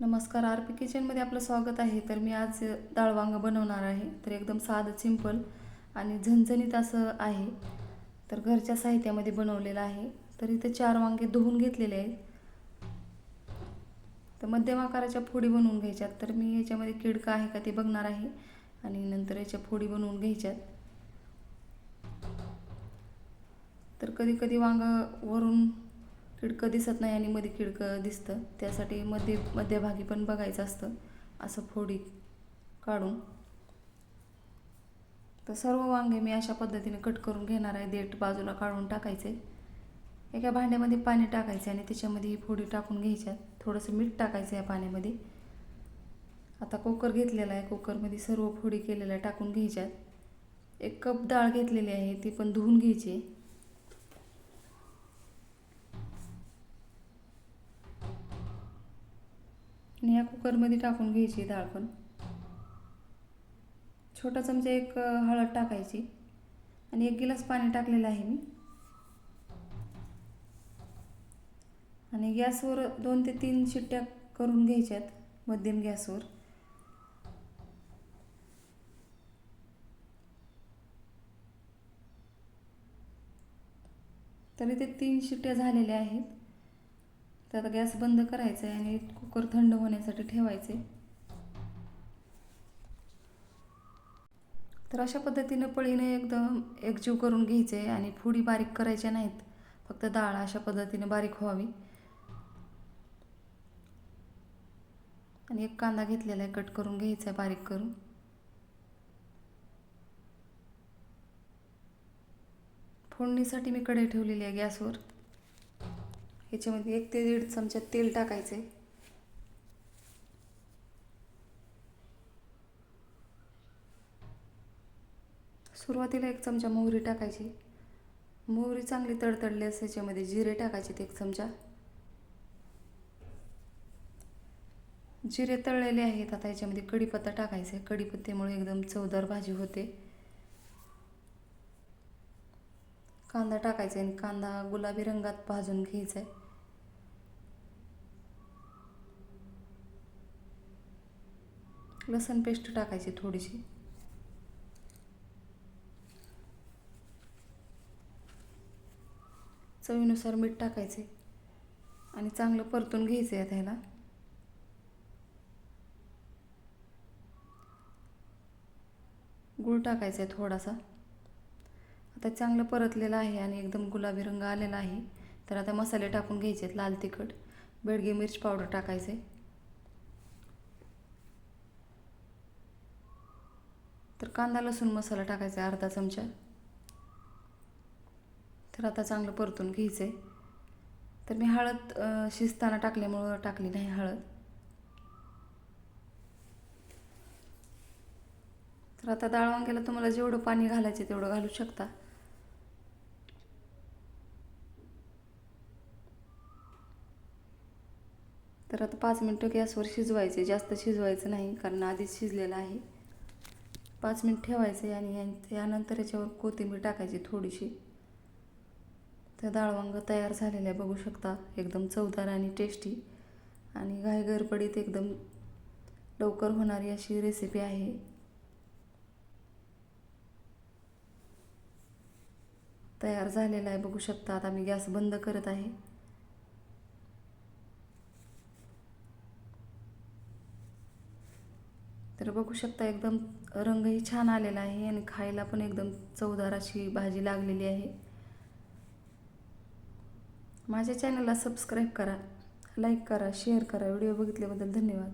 नमस्कार R P किचनमध्ये आपलं स्वागत आहे. तर मी आज डाळ वांगं बनवणार आहे. तर एकदम साधं सिंपल आणि झणझणीत असं आहे. तर घरच्या साहित्यामध्ये बनवलेलं आहे. तर इथे चार वांगे धुवून घेतलेले आहेत. तर मध्यम आकाराच्या फोडी बनवून घ्यायच्यात. तर मी याच्यामध्ये किडका आहे का ते बघणार आहे. आणि नंतर याच्या फोडी बनवून घ्यायच्यात. तर कधी कधी वांगं वरून किडकं दिसत नाही आणि मध्ये किडकं दिसतं. त्यासाठी मध्ये मध्यभागी पण बघायचं असतं. असं फोडी काढून. तर सर्व वांगे मी अशा पद्धतीने कट करून घेणार आहे. देठ बाजूला काढून टाकायचे. एका भांड्यामध्ये पाणी टाकायचे आणि त्याच्यामध्ये ही फोडी टाकून घ्यायच्या थोडंसं मीठ टाकायचं या पाण्यामध्ये. आता कुकर घेतलेला आहे. कुकरमध्ये सर्व फोडी केलेल्या टाकून घ्यायच्यात एक कप डाळ घेतलेली आहे. ती पण धुवून घ्यायची. आणि ह्या कुकरमध्ये टाकून घ्यायची डाळ पण. छोटा चमचा एक हळद टाकायची आणि एक गिलास पाणी टाकलेलं आहे मी. आणि गॅसवर दोन ते तीन शिट्ट्या करून घ्यायच्यात मध्यम गॅसवर. तरी ते तीन शिट्ट्या झालेल्या आहेत. तर आता गॅस बंद करायचा आहे आणि कुकर थंड होण्यासाठी ठेवायचे. तर अशा पद्धतीनं पळीने एकदम एकजीव करून घ्यायचे आणि फुडी बारीक करायच्या नाहीत. फक्त डाळ अशा पद्धतीने बारीक व्हावी. आणि एक कांदा घेतलेला आहे कट करून घ्यायचा आहे बारीक करून. फोडणीसाठी मी कढई ठेवलेली आहे गॅसवर. ह्याच्यामध्ये एक ते दीड चमचा तेल टाकायचे सुरुवातीला एक चमचा मोहरी टाकायची. मोहरी चांगली तडतडली असं याच्यामध्ये जिरे टाकायचे एक चमचा. जिरे तळलेले आहेत आता याच्यामध्ये कढीपत्ता आहे कढीपत्त्यामुळे एकदम चवदार भाजी होते. कांदा टाकायचा आणि कांदा गुलाबी रंगात भाजून घ्यायचा आहे लसण पेस्ट टाकायची थोडीशी. चवीनुसार मीठ टाकायचे आणि चांगलं परतून घ्यायचं आहे त्याला. गूळ टाकायचा आहे थोडासा. आता चांगलं परतलेलं आहे आणि एकदम गुलाबी रंग आलेला आहे. तर आता मसाले टाकून घ्यायचे आहेत लाल तिखट बेडगे मिरची पावडर टाकायचे. तर कांदा लसूण मसाला टाकायचा आहे अर्धा चमचा. तर आता चांगलं परतून घ्यायचं आहे तर मी हळद शिजताना टाकल्यामुळं टाकली नाही हळद. तर आता डाळ वांग्याला तुम्हाला जेवढं पाणी घालायचं तेवढं घालू शकता. तर आता पाच मिनटं गॅसवर शिजवायचे जास्त शिजवायचं नाही कारण आधीच शिजलेलं आहे. पाच मिनिट ठेवायचे आणि यानंतर याच्यावर कोथिंबीर टाकायची थोडीशी. तर डाळवांग तयार झालेलं आहे बघू शकता. एकदम चवदार आणि टेस्टी आणि घाई गडबडीत एकदम लवकर होणारी अशी रेसिपी आहे. तयार झालेला आहे बघू शकता. आता मी गॅस बंद करत आहे. तर बघू शकता एकदम रंगही छान आलेला आहे आणि खायला पण एकदम चवदार अशी भाजी लागलेली आहे. माझ्या चॅनलला सबस्क्राईब करा लाईक करा शेअर करा. व्हिडिओ बघितल्याबद्दल धन्यवाद.